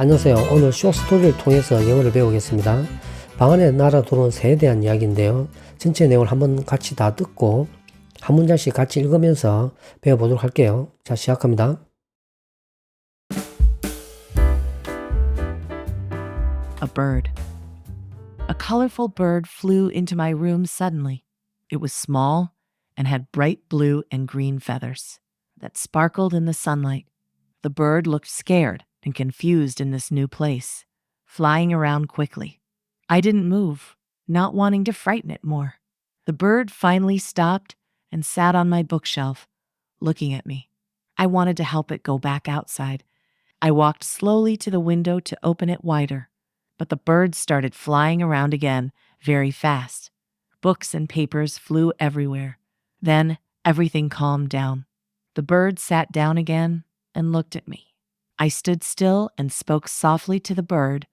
안녕하세요. 오늘 쇼스토리를 통해서 영어를 배우겠습니다. 방 안에 날아 들어온 새에 대한 이야기인데요. 전체 내용을 한번 같이 다 듣고 한 문장씩 같이 읽으면서 배워보도록 할게요. 자, 시작합니다. A bird. A colorful bird flew into my room suddenly. It was small and had bright blue and green feathers that sparkled in the sunlight. The bird looked scared and confused in this new place, flying around quickly. I didn't move, not wanting to frighten it more. The bird finally stopped and sat on my bookshelf, looking at me. I wanted to help it go back outside. I walked slowly to the window to open it wider but the bird started flying around again very fast. Books and papers flew everywhere. Then everything calmed down. The bird sat down again and looked at me. I stood still and spoke softly to the bird,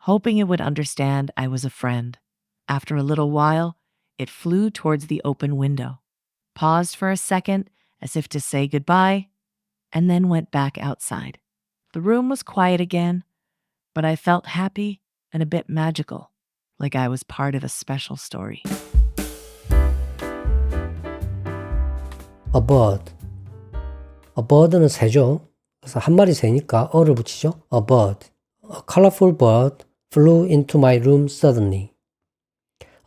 hoping it would understand I was a friend. After a little while, it flew towards the open window, paused for a second as if to say goodbye, and then went back outside. The room was quiet again, but I felt happy and a bit magical, like I was part of a special story. A bird. A bird in a hedgehog 그래서 한 마리 새니까 어를 붙이죠. A bird. A colorful bird flew into my room suddenly.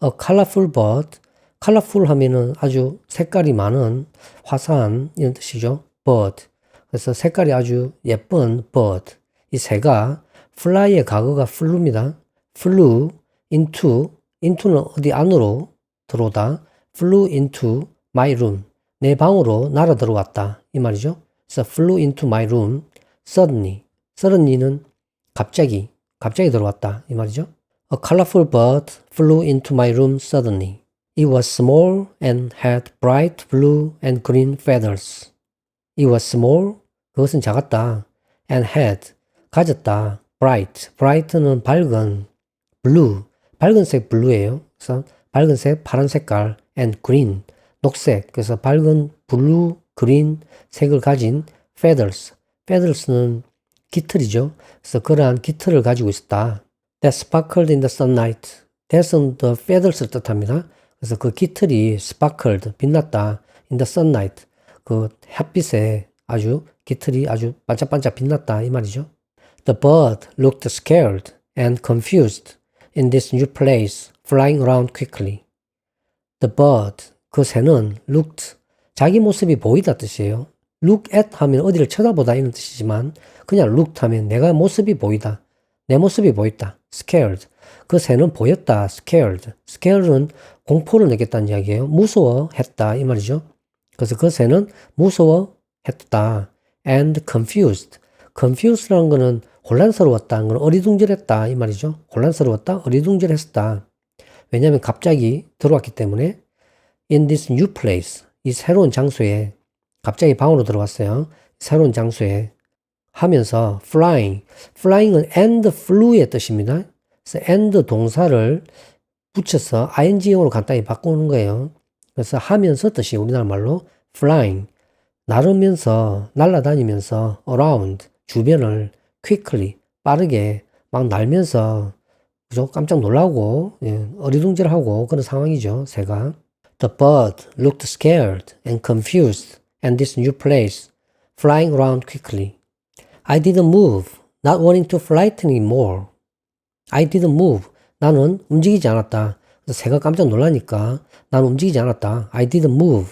A colorful bird. colorful 하면은 아주 색깔이 많은 화사한 이런 뜻이죠. bird. 그래서 색깔이 아주 예쁜 bird. 이 새가 fly의 과거가 flew입니다. flew into into는 어디 안으로 들어오다. flew into my room. 내 방으로 날아 들어왔다. 이 말이죠. 그래서 flew into my room suddenly. suddenly는 갑자기, 갑자기 들어왔다. 이 말이죠. A colorful bird flew into my room suddenly. It was small and had bright blue and green feathers. It was small. 그것은 작았다. And had. 가졌다. bright. bright는 밝은. blue. 밝은색 blue예요. 그래서 밝은색, 파란 색깔. and green. 녹색. 그래서 밝은 블루, 그린 색을 가진 feathers. feathers는 깃털이죠. 그래서 그러한 깃털을 가지고 있었다. That sparkled in the sunlight. That은 the feathers를 뜻합니다. 그래서 그 깃털이 sparkled, 빛났다. in the sunlight. 그 햇빛에 아주 깃털이 아주 반짝반짝 빛났다. 이 말이죠. The bird looked scared and confused in this new place, flying around quickly. The bird, 그 새는 looked, 자기 모습이 보이다 뜻이에요. look at 하면 어디를 쳐다보다 이런 뜻이지만 그냥 looked 하면 내가 모습이 보이다. 내 모습이 보였다. scared. 그 새는 보였다. scared. scared은 공포를 느꼈다는 이야기예요. 무서워했다 이 말이죠. 그래서 그 새는 무서워했다. and confused. confused라는 거는 혼란스러웠다는 건 어리둥절했다 이 말이죠. 혼란스러웠다, 어리둥절했다. 왜냐하면 갑자기 들어왔기 때문에 in this new place 이 새로운 장소에 갑자기 방으로 들어왔어요. 새로운 장소에 하면서 flying, flying은 and flew의 뜻입니다. 그래서 and 동사를 붙여서 ing형으로 간단히 바꾸는 거예요. 그래서 하면서 뜻이 우리나라 말로 flying, 나르면서 날아다니면서 around 주변을 quickly 빠르게 막 날면서 그죠? 깜짝 놀라고 예, 어리둥절하고 그런 상황이죠. 새가 The bird looked scared and confused in this new place, flying around quickly. I didn't move, not wanting to frighten him more. I didn't move. 나는 움직이지 않았다. 새가 깜짝 놀라니까 나는 움직이지 않았다. I didn't move.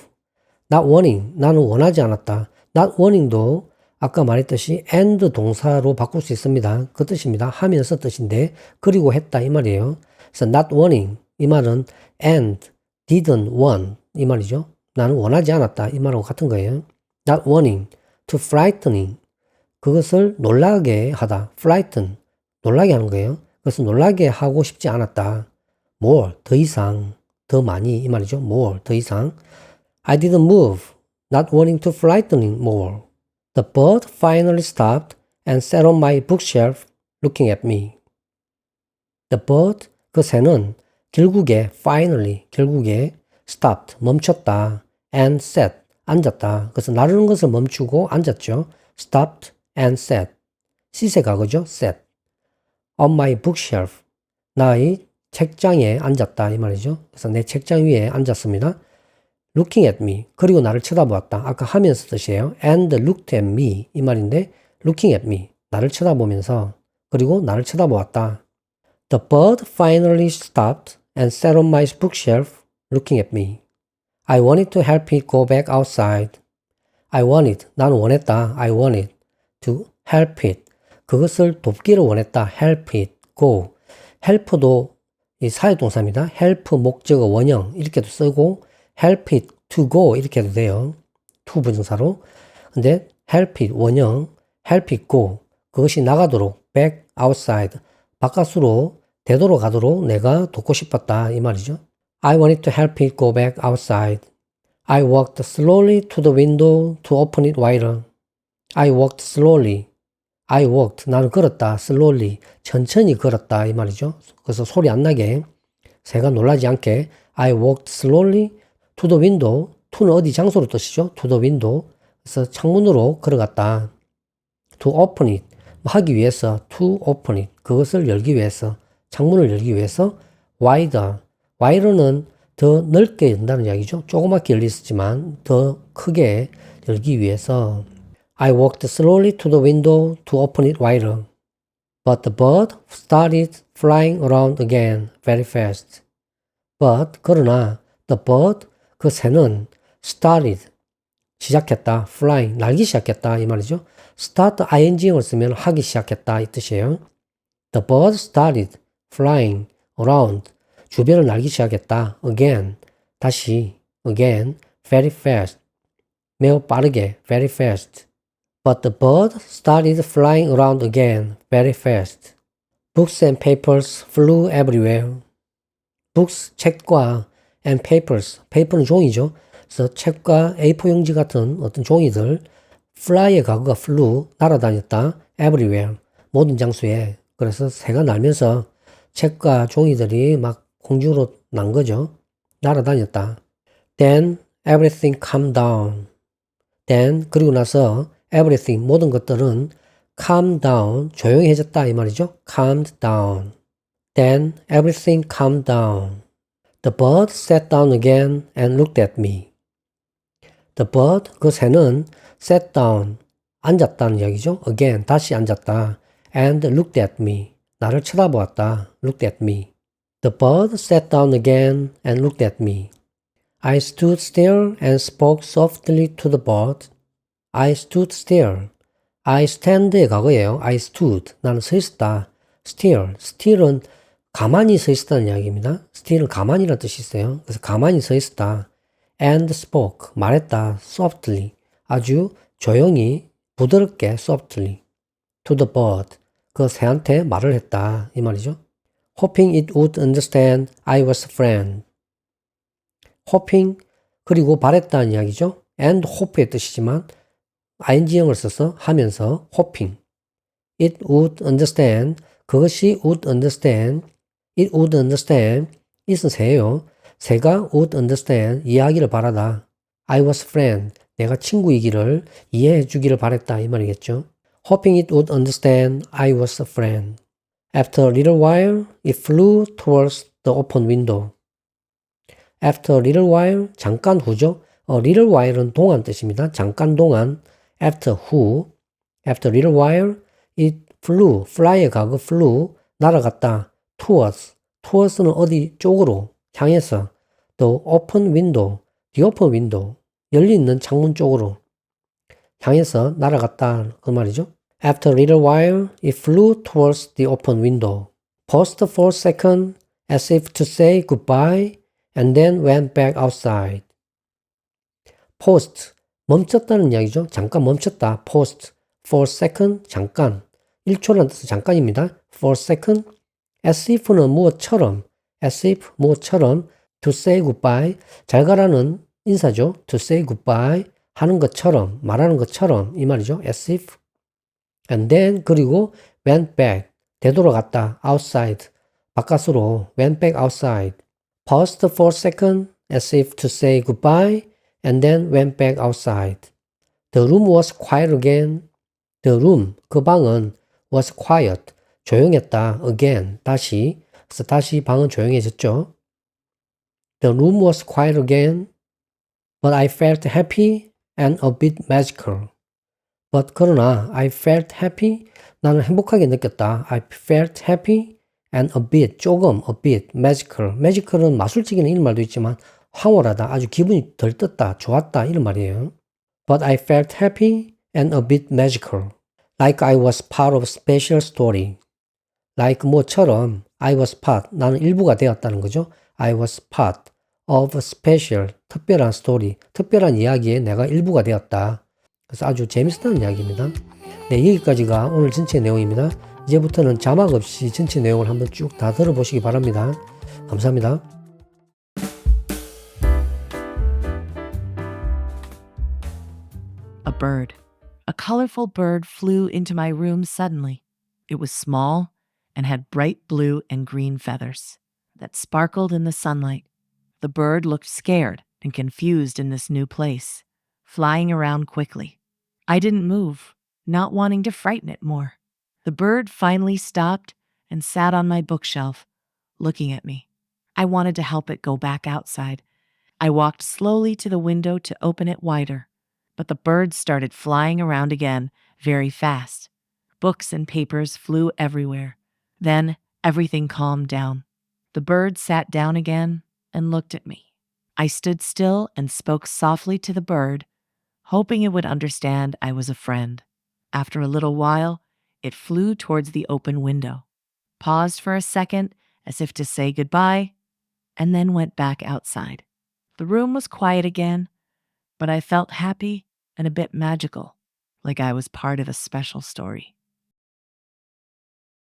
Not wanting. 나는 원하지 않았다. Not wanning도 아까 말했듯이 and 동사로 바꿀 수 있습니다. 그 뜻입니다. 하면서 뜻인데 그리고 했다 이 말이에요. 그래서 not wanting 이 말은 and didn't want 이 말이죠. 나는 원하지 않았다 이 말하고 같은 거예요. not wanting to frightening 그것을 놀라게 하다. frighten 놀라게 하는 거예요. 그것을 놀라게 하고 싶지 않았다. more 더 이상 더 많이 이 말이죠. more 더 이상 I didn't move not wanting to frighten him more. The bird finally stopped and sat on my bookshelf looking at me. The bird, 그 새는 결국에 finally, 결국에 stopped, 멈췄다 and sat, 앉았다. 그래서 나르는 것을 멈추고 앉았죠. stopped and sat. 시세 과거죠. sat. on my bookshelf. 나의 책장에 앉았다 이 말이죠. 그래서 내 책장 위에 앉았습니다. looking at me. 그리고 나를 쳐다보았다. 아까 하면서 뜻이에요. and looked at me 이 말인데 looking at me. 나를 쳐다보면서 그리고 나를 쳐다보았다. The bird finally stopped and sat on my bookshelf looking at me. I wanted to help it go back outside. I wanted. 나는 원했다. I wanted to help it. 그것을 돕기를 원했다. help it. go. help도 이 사회 동사입니다. help 목적어 원형 이렇게도 쓰고 help it to go 이렇게 해도 돼요. to 부정사로. 근데 help it 원형 help it go 그것이 나가도록 back outside 바깥으로 되돌아가도록 내가 돕고 싶었다 이 말이죠. I wanted to help it go back outside. I walked slowly to the window to open it wider. I walked slowly. I walked. 나는 걸었다. slowly. 천천히 걸었다. 이 말이죠. 그래서 소리 안 나게. 새가 놀라지 않게. I walked slowly to the window. to는 어디 장소로 뜻이죠? to the window. 그래서 창문으로 걸어갔다. to open it. 뭐 하기 위해서. to open it. 그것을 열기 위해서. 창문을 열기 위해서. wider. wider는 더 넓게 연다는 이야기죠. 조그맣게 열리지만 더 크게 열기 위해서 I walked slowly to the window to open it wider. But the bird started flying around again very fast. But 그러나 the bird 그 새는 started 시작했다. flying 날기 시작했다 이 말이죠. start ing을 쓰면 하기 시작했다 이 뜻이에요. The bird started flying around 주변을 날기 시작했다. again 다시 again very fast 매우 빠르게 very fast. But the bird started flying around again very fast. Books and papers flew everywhere. Books 책과 and papers paper는 종이죠. 그래서 책과 A4 용지 같은 어떤 종이들 fly의 과거가 flew 날아다녔다 everywhere 모든 장소에 그래서 새가 날면서 책과 종이들이 막 공중으로 난 거죠. 날아다녔다. Then everything calmed down. Then 그리고 나서 everything 모든 것들은 calm down 조용해졌다 이 말이죠. calmed down. Then everything calmed down. The bird sat down again and looked at me. The bird 그 새는 sat down 앉았다는 이야기죠. again 다시 앉았다. and looked at me 나를 쳐다보았다. looked at me. The bird sat down again and looked at me. I stood still and spoke softly to the bird. I stood still. I stand의 과거예요. I stood. 나는 서 있었다. still. still은 가만히 서 있었다는 이야기입니다. still은 가만히라는 뜻이 있어요. 그래서 가만히 서 있었다. and spoke. 말했다. softly. 아주 조용히, 부드럽게 softly. to the bird. 그 새한테 말을 했다. 이 말이죠. hoping it would understand I was a friend. hoping 그리고 바랬다는 이야기죠. and hope의 뜻이지만 ing형을 써서 하면서 hoping. it would understand 그것이 would understand it would understand it은 새예요. 새가 would understand 이해하기를 바라다. I was friend 내가 친구이기를 이해해 주기를 바랬다 이 말이겠죠. Hoping it would understand I was a friend. After a little while, it flew towards the open window. After a little while, 잠깐 후죠. a little while은 동안 뜻입니다. 잠깐 동안. After who, after a little while, it flew, fly의 과거 flew, 날아갔다. towards, towards는 어디 쪽으로, 향해서. the open window, the open window, 열려있는 창문 쪽으로 향해서 날아갔다. 그 말이죠. After a little while, it flew towards the open window, paused for a second as if to say goodbye, and then went back outside. paused, 멈췄다는 이야기죠. 잠깐 멈췄다. paused, for a second, 잠깐. 1초라는 뜻은 잠깐입니다. for a second, as if는 무엇처럼, as if 무엇처럼, to say goodbye, 잘 가라는 인사죠. to say goodbye 하는 것처럼, 말하는 것처럼 이 말이죠. as if. And then 그리고 went back 되돌아갔다 outside 바깥으로 went back outside paused for a second as if to say goodbye and then went back outside the room was quiet again the room 그 방은 was quiet 조용했다. again. 다시. 그래서 다시 방은 조용해졌죠. The room was quiet again, but I felt happy and a bit magical. But 그러나 I felt happy. 나는 행복하게 느꼈다. I felt happy and a bit. 조금 a bit magical. magical은 마술적인 이런 말도 있지만 황홀하다. 아주 기분이 덜 떴다. 좋았다. 이런 말이에요. But I felt happy and a bit magical. Like I was part of a special story. like 뭐처럼 I was part 나는 일부가 되었다는 거죠. I was part of a special 특별한 스토리 특별한 이야기에 내가 일부가 되었다. 그래서 아주 재밌었다는 이야기입니다. 네 여기까지가 오늘 전체 내용입니다. 이제부터는 자막 없이 전체 내용을 한번 쭉 다 들어보시기 바랍니다. 감사합니다. A bird. A colorful bird flew into my room suddenly. It was small and had bright blue and green feathers that sparkled in the sunlight. The bird looked scared and confused in this new place, flying around quickly. I didn't move, not wanting to frighten it more. The bird finally stopped and sat on my bookshelf, looking at me. I wanted to help it go back outside. I walked slowly to the window to open it wider, but the bird started flying around again very fast. Books and papers flew everywhere. Then everything calmed down. The bird sat down again and looked at me. I stood still and spoke softly to the bird, hoping it would understand I was a friend. After a little while, it flew towards the open window, paused for a second as if to say goodbye, and then went back outside. The room was quiet again, but I felt happy and a bit magical, like I was part of a special story.